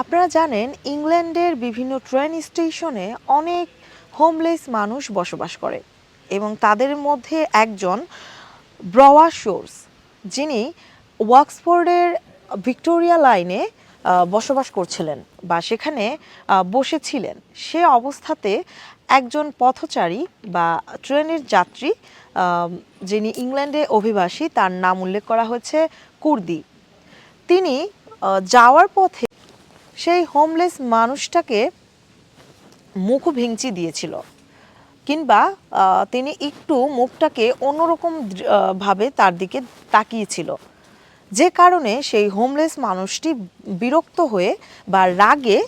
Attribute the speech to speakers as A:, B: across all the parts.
A: আপনারা জানেন, ইংল্যান্ডের বিভিন্ন ট্রেন স্টেশনে অনেক হোমলেস মানুষ বসবাস করে এবং তাদের মধ্যে একজন ব্রওয়া শোর্স, যিনি ওয়াক্সফোর্ডের ভিক্টোরিয়া লাইনে বসবাস করছিলেন বা সেখানে বসেছিলেন। সে অবস্থাতে একজন পথচারী বা ট্রেনের যাত্রী যিনি ইংল্যান্ডে অভিবাসী, তার নাম উল্লেখ করা হয়েছে কুর্দি। তিনি যাওয়ার পথে সেই হোমলেস মানুষটাকে মুখ ভেঙচি দিয়েছিল। কিংবা তিনি একটু মুখটাকে অন্যরকম ভাবে তার দিকে তাকিয়েছিল। যে কারণে সেই হোমলেস মানুষটি বিরক্ত হয়ে বা রাগে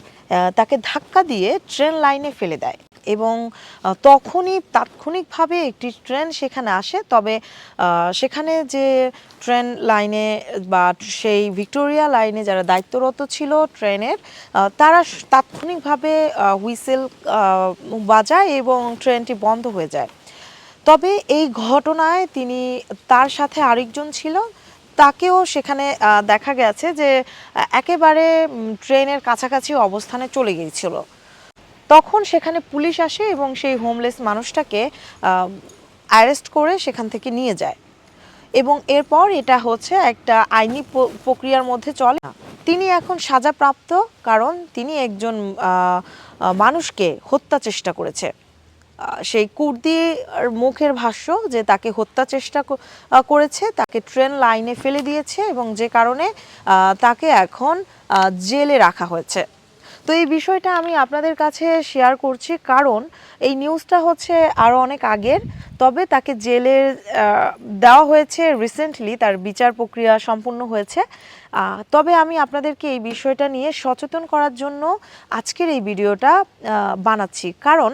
A: তাকে ধাক্কা দিয়ে ট্রেন লাইনে ফেলে দেয়। এবং তখনই তাৎক্ষণিকভাবে একটি ট্রেন সেখানে আসে। তবে সেখানে যে ট্রেন লাইনে বা সেই ভিক্টোরিয়া লাইনে যারা দায়িত্বরত ছিল ট্রেনের তারা তাৎক্ষণিকভাবে হুইসেল বাজায় এবং ট্রেনটি বন্ধ হয়ে যায়। তবে এই ঘটনায় তিনি তার সাথে আরেকজন ছিল। তাকেও সেখানে দেখা গেছে যে একেবারে ট্রেনের কাছাকাছি অবস্থানে চলে গিয়েছিল। তখন সেখানে পুলিশ আসে এবং সেই হোমলেস মানুষটাকে অ্যারেস্ট করে সেখান থেকে নিয়ে যায়। এবং এরপর এটা হচ্ছে একটা আইনি প্রক্রিয়ার মধ্যে চলে। তিনি এখন সাজাপ্রাপ্ত কারণ তিনি একজন মানুষকে হত্যা চেষ্টা করেছে। সেই কুর্দি মুখের ভাষ্য যে তাকে হত্যা চেষ্টা করেছে, তাকে ট্রেন লাইনে ফেলে দিয়েছে এবং যে কারণে তাকে এখন জেলে রাখা হয়েছে। তো এই বিষয়টা আমি আপনাদের কাছে শেয়ার করছি। কারণ এই নিউজটা হচ্ছে আরও অনেক আগের, তবে তাকে জেলে দেওয়া হয়েছে রিসেন্টলি তার বিচার প্রক্রিয়া সম্পূর্ণ হয়েছে। তবে আমি আপনাদেরকে এই বিষয়টা নিয়ে সচেতন করার জন্য আজকের এই ভিডিওটা বানাচ্ছি। কারণ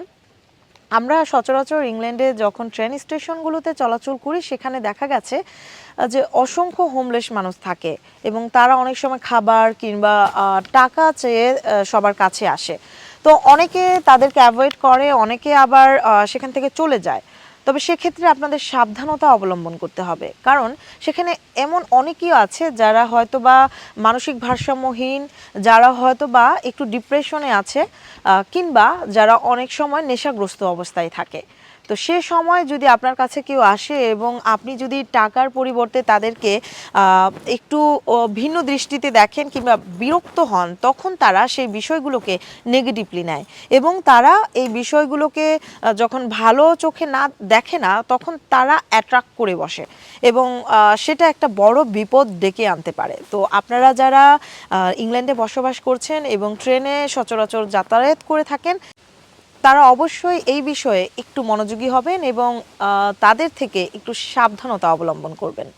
A: আমরা সচরাচর ইংল্যান্ডে যখন ট্রেন স্টেশনগুলোতে চলাচল করি, সেখানে দেখা গেছে যে অসংখ্য হোমলেস মানুষ থাকে এবং তারা অনেক সময় খাবার কিংবা টাকা চেয়ে সবার কাছে আসে। তো অনেকে তাদেরকে অ্যাভয়েড করে, অনেকে আবার সেখান থেকে চলে যায়। তবে সেক্ষেত্রে আপনাদের সাবধানতা অবলম্বন করতে হবে। কারণ সেখানে এমন অনেকেই আছে যারা হয়তো বা মানসিক ভারসাম্যহীন, যারা হয়তো বা একটু ডিপ্রেশনে আছে কিংবা যারা অনেক সময় নেশাগ্রস্ত অবস্থায় থাকে। তো সে সময় যদি আপনার কাছে কেউ আসে এবং আপনি যদি টাকার পরিবর্তে তাদেরকে একটু ভিন্ন দৃষ্টিতে দেখেন কিংবা বিরক্ত হন, তখন তারা সেই বিষয়গুলোকে নেগেটিভলি নেয়। এবং তারা এই বিষয়গুলোকে যখন ভালো চোখে না দেখে না, তখন তারা অ্যাট্রাক্ট করে বসে এবং সেটা একটা বড় বিপদ ডেকে আনতে পারে। তো আপনারা যারা ইংল্যান্ডে বসবাস করছেন এবং ট্রেনে সচরাচর যাতায়াত করে থাকেন তারা অবশ্যই এই বিষয়ে একটু মনোযোগী হবেন এবং তাদের থেকে একটু সাবধানতা অবলম্বন করবেন।